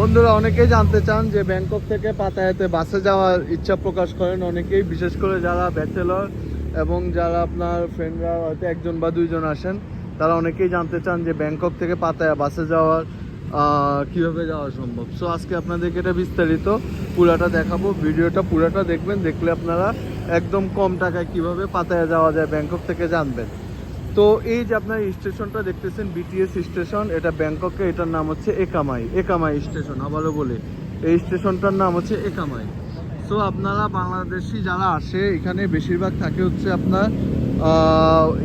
বন্ধুরা, অনেকেই জানতে চান যে ব্যাংকক থেকে পাতায়াতে বাসে যাওয়ার ইচ্ছা প্রকাশ করেন অনেকেই, বিশেষ করে যারা ব্যাচেলর এবং যারা আপনার ফ্রেন্ডরা হয়তো একজন বা দুইজন আসেন, তারা অনেকেই জানতে চান যে ব্যাংকক থেকে পাতায়া বাসে যাওয়ার কীভাবে যাওয়া সম্ভব। সো আজকে আপনাদেরকে এটা বিস্তারিত পুরাটা দেখাবো। ভিডিওটা পুরাটা দেখবেন, দেখলে আপনারা একদম কম টাকায় কীভাবে পাতায়া যাওয়া যায়, ব্যাংকক থেকে জানবেন। তো এই যে আপনার স্টেশনটা দেখতেছেন বিটিএস স্টেশন এটা ব্যাংককে এটার নাম হচ্ছে একামাই একামাই স্টেশন আবারও বলে এই স্টেশনটার নাম হচ্ছে একামাই। সো আপনারা বাংলাদেশি যারা আসে এখানে বেশিরভাগ থাকে হচ্ছে আপনার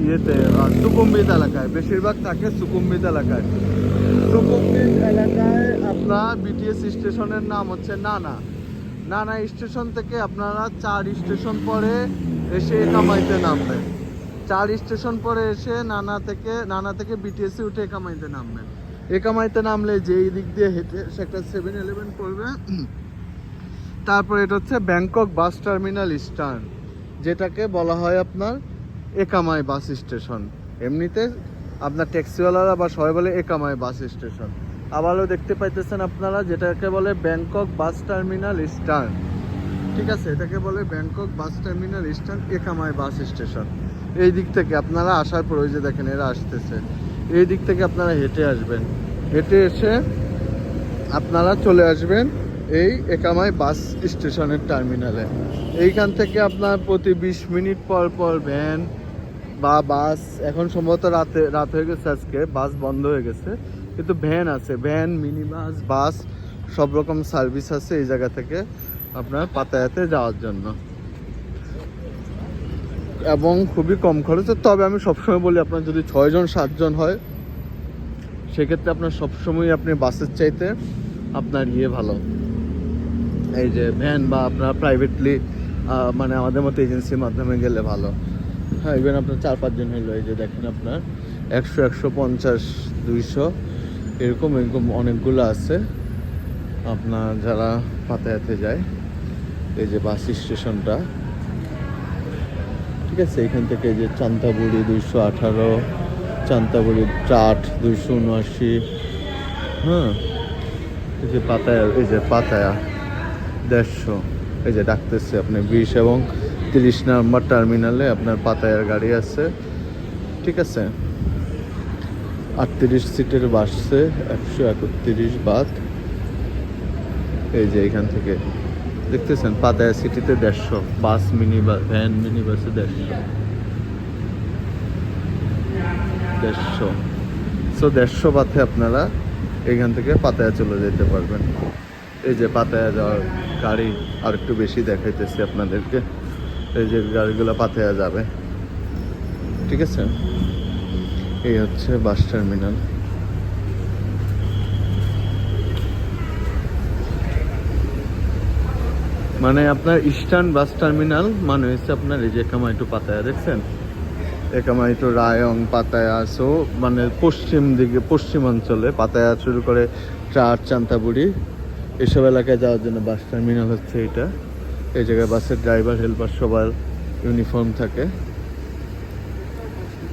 ইয়েতে আহ, সুকুম্বিত এলাকায় বেশিরভাগ থাকে সুকুম্বিত এলাকায়। সুকুম্বিদ এলাকায় আপনার বিটিএস স্টেশনের নাম হচ্ছে নানা। নানা স্টেশন থেকে আপনারা চার স্টেশন পরে এসে একামাইতে নামবেন। চার স্টেশন পরে এসে নানা থেকে নানা থেকে বিটিএসে উঠে একামাইতে নামবেন। একামাইতে নামলে যে এই দিক দিয়ে হেঁটে সেক্টর সেভেন ইলেভেন পড়বে তারপর এটা হচ্ছে ব্যাংকক বাস টার্মিনাল স্ট্যান্ড যেটাকে বলা হয় আপনার একামাই বাস স্টেশন। এমনিতে আপনার ট্যাক্সিওয়ালারা বা সবাই বলে একামাই বাস স্টেশন। আবারও দেখতে পাইতেছেন আপনারা, যেটাকে বলে ব্যাংকক বাস টার্মিনাল স্ট্যান্ড ঠিক আছে, এটাকে বলে Bangkok bus terminal stand Ekkamai bus station. এই দিক থেকে আপনারা আসার পর ওই যে দেখেন, এরা আসতেছে। এই দিক থেকে আপনারা হেঁটে আসবেন। হেঁটে এসে আপনারা চলে আসবেন এই একামাই বাস স্টেশনের টার্মিনালে। এইখান থেকে আপনার প্রতি বিশ মিনিট পর পর ভ্যান বা বাস, এখন সম্ভবত রাতে, রাত হয়ে গেছে আজকে, বাস বন্ধ হয়ে গেছে। কিন্তু ভ্যান আছে, ভ্যান মিনি বাস বাস, সব রকম সার্ভিস আছে এই জায়গা থেকে আপনার পাতায়াতে যাওয়ার জন্য। এবং খুবই কম খরচে, তবে আমি সবসময় বলি আপনার যদি ছয়জন, সাতজন হয়, সেক্ষেত্রে আপনার সবসময় আপনি বাসের চাইতে আপনার ইয়ে ভালো। এই যে ভ্যান বা আপনার প্রাইভেটলি মানে আমাদের মতো এজেন্সির মাধ্যমে গেলে ভালো। হ্যাঁ ইভেন আপনার চার, পাঁচজন হইল, এই যে দেখেন আপনার, একশো একশো পঞ্চাশ, দুইশো, এরকম এরকম অনেকগুলো আছে। আপনার যারা পাতায়াতে যায়, এই যে বাস স্টেশনটা ঠিক আছে, এখান থেকে যে চান্তাবুড়ি দুইশো আঠারো, চান্তাবুড়ি চাট দুইশো উনআশি হ্যাঁ এই যে পাতায়া, এই যে পাতায়া দেড়শো, এই যে ডাকতেছে আপনি বিশ এবং তিরিশ নাম্বার টার্মিনালে আপনার পাতায়ার গাড়ি আছে, ঠিক আছে। আটত্রিশ সিটের বাসছে একশো একত্রিশ বাদ, এই যে এখান থেকে দেখতেছেন, পাতায়া সিটিতে দেড়শো, bus mini bus van mini বাসে দেড়শো। দেড়শো। সো দেড়শো বাথে আপনারা এখান থেকে পাতায়া চলে যেতে পারবেন। এই যে পাতায়া যাওয়ার গাড়ি আর একটু বেশি দেখাইতেছি আপনাদেরকে। এই যে গাড়িগুলো পাতায়া যাবে। ঠিক আছে? এই হচ্ছে বাস টার্মিনাল। মানে আপনার ইস্টার্ন বাস টার্মিনাল মানে হচ্ছে আপনার এই যে একামাইটু পাতায়া, দেখছেন? একামাইটু, রায়ং, পাতায়া, সো মানে পশ্চিম দিকে, পশ্চিমাঞ্চলে পাতায়া শুরু করে চার চান্তাবুড়ি, এসব এলাকায় যাওয়ার জন্য বাস টার্মিনাল হচ্ছে এটা। এই জায়গায় বাসের ড্রাইভার, হেল্পার, সবার ইউনিফর্ম থাকে।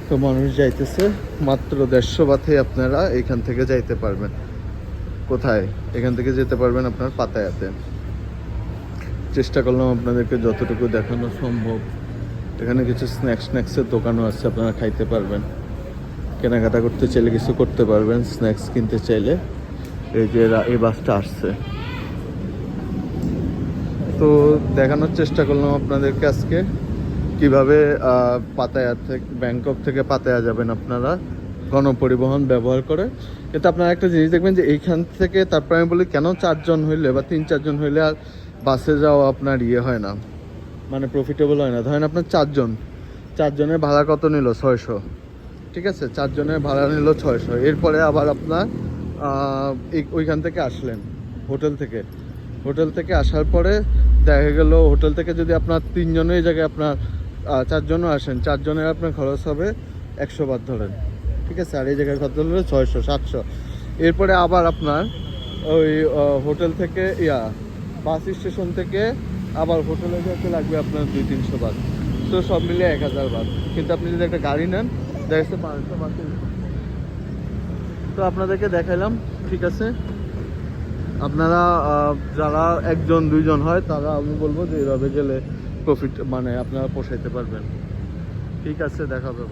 তো মানুষ যাইতেছে, মাত্র দেড়শো বাথে আপনারা এখান থেকে যাইতে পারবেন। কোথায়? এখান থেকে যেতে পারবেন আপনার পাতায়াতে। চেষ্টা করলাম আপনাদেরকে যতটুকু দেখানো সম্ভব। এখানে কিছু স্ন্যাক্স স্ন্যাক্সের দোকানও আছে, আপনারা খাইতে পারবেন। কেনাকাটা করতে চাইলে কিছু করতে পারবেন স্ন্যাক্স কিনতে চাইলে। এই যে এই বাসটা আসছে। তো দেখানোর চেষ্টা করলাম আপনাদেরকে আজকে। কীভাবে পাতায়া থেকে, ব্যাংকক থেকে পাতায়া যাবেন আপনারা। গণপরিবহন ব্যবহার করে। কিন্তু আপনারা একটা জিনিস দেখবেন যে এইখান থেকে তারপরে আমি বলি কেন চারজন হইলে বা তিন চারজন হইলে আর বাসে যাওয়া আপনার ইয়ে হয় না মানে প্রফিটেবল হয় না। ধরেন আপনার চারজন, চারজনের ভাড়া কত নিল? ছয়শো। ঠিক আছে? চারজনের ভাড়া নিল ছয়শো। এরপরে আবার আপনার ওইখান থেকে আসলেন, হোটেল থেকে। হোটেল থেকে আসার পরে দেখা গেল, হোটেল থেকে যদি আপনার তিনজনের জায়গায় আপনার চারজনও আসেন, চারজনের আপনার খরচ হবে একশো বাদ ধরেন। ঠিক আছে? আর এই জায়গায় কত হলো ছয়শো, সাতশো। এরপরে আবার আপনার ওই হোটেল থেকে, ইয়া বাস স্টেশন থেকে আবার হোটেলে যেতে লাগবে আপনার দুই তিনশো বাদ তো সব মিলিয়ে এক হাজার বাদ কিন্তু আপনি যদি একটা গাড়ি নেন দেখা যাচ্ছে পাঁচশো বাদ তো আপনাদেরকে দেখাইলাম, ঠিক আছে? আপনারা যারা একজন, দুইজন হয়, তারা আমি বলব যে এইভাবে গেলে প্রফিট মানে আপনারা পোষাইতে পারবেন। ঠিক আছে, দেখা হবে